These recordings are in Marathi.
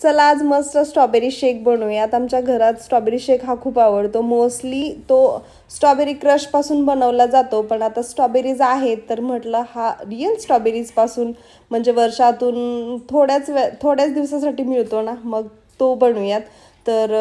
चला आज मस्त स्ट्रॉबेरी शेक बनवूयात. आमच्या घरात स्ट्रॉबेरी शेक हा खूप आवडतो. मोस्टली तो स्ट्रॉबेरी क्रशपासून बनवला जातो पण आता स्ट्रॉबेरीज आहेत तर म्हटलं हा रिअल स्ट्रॉबेरीजपासून म्हणजे वर्षातून थोड्याच वे थोड्याच दिवसासाठी मिळतो ना मग तो बनवूयात. तर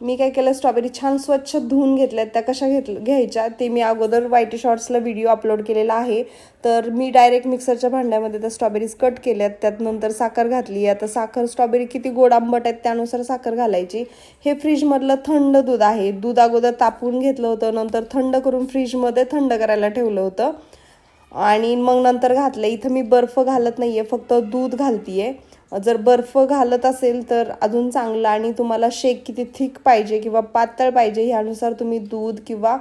मी काय केलं स्ट्रॉबेरी छान स्वच्छ धुवून घेतल्यात. त्या कशा घेत घ्यायच्या? ते मी अगोदर वाईटी शॉर्ट्सला व्हिडिओ अपलोड केलेला आहे. तर मी डायरेक्ट मिक्सरच्या भांड्यामध्ये त्या स्ट्रॉबेरीज कट केल्यात. त्यात नंतर साखर घातली. आता साखर स्ट्रॉबेरी किती गोड आंबट आहेत त्यानुसार साखर घालायची. हे फ्रीजमधलं थंड दूध आहे. दूध अगोदर तापवून घेतलं होतं. नंतर थंड करून फ्रीजमध्ये थंड करायला ठेवलं होतं. आणि मग नंतर घातलं. इथं मी बर्फ घालत नाही आहे फक्त दूध घालतीये. जर बर्फ घालत असेल तर अजून चांगलं आणि तुम्हाला शेक किती थिक पाहिजे किंवा पातळ पाहिजे ह्यानुसार तुम्ही दूध किंवा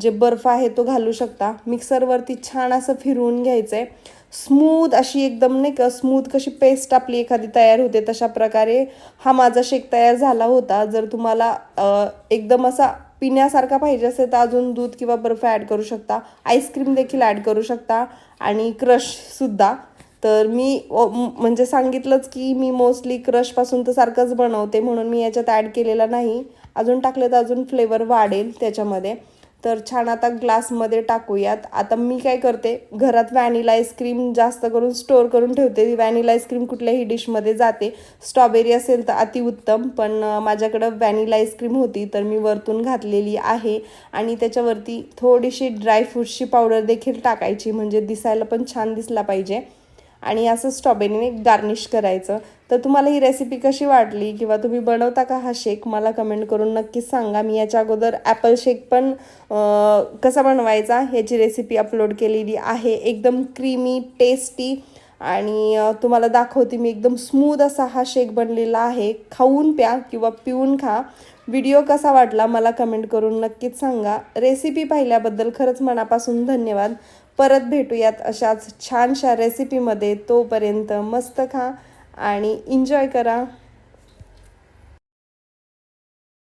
जे बर्फ आहे तो घालू शकता. मिक्सरवरती छान असं फिरवून घ्यायचं आहे स्मूथ अशी एकदम नाही का स्मूथ कशी पेस्ट आपली एखादी तयार होते तशा प्रकारे हा माझा शेक तयार झाला होता. जर तुम्हाला एकदम असा पिण्यासारखा पाहिजे असेल तर अजून दूध किंवा बर्फ ॲड करू शकता. आईस्क्रीम देखील ॲड करू शकता आणि क्रशसुद्धा तर मी म्हणजे सांगितलंच की मी मोस्टली क्रशपासून तर सारखंच बनवते म्हणून मी याच्यात ॲड केलेला नाही. अजून टाकलं तर अजून फ्लेवर वाढेल त्याच्यामध्ये. तर छान आता ग्लासमध्ये टाकूयात. आता मी काय करते घरात व्हॅनिला आईस्क्रीम जास्त करून स्टोअर करून ठेवते. ती व्हॅनिला आईस्क्रीम कुठल्याही डिशमध्ये जाते. स्ट्रॉबेरी असेल तर अतिउत्तम पण माझ्याकडं व्हॅनिला आईस्क्रीम होती तर मी वरतून घातलेली आहे. आणि त्याच्यावरती थोडीशी ड्रायफ्रूट्सची पावडर देखील टाकायची म्हणजे दिसायला पण छान दिसला पाहिजे. आणि असं स्ट्रॉबेरीने गार्निश करायचं. तर तुम्हाला ही रेसिपी कशी वाटली? किंवा तुम्ही बनवता का हा शेक मला कमेंट करून नक्कीच सांगा. मी याच्या अगोदर ॲपल शेक पण कसा बनवायचा? ह्याची रेसिपी अपलोड केलेली आहे. एकदम क्रीमी टेस्टी आणि तुम्हाला दाखवते मी एकदम स्मूथ असा हा शेक बनलेला आहे. खाऊन प्या किंवा पिऊन खा. व्हिडिओ कसा वाटला मला कमेंट करून नक्कीच सांगा. रेसिपी पाहिल्याबद्दल खरंच मनापासून धन्यवाद. परत भेटूयात अशाच छानशा रेसिपीमध्ये तोपर्यंत मस्त खा आणि एन्जॉय करा.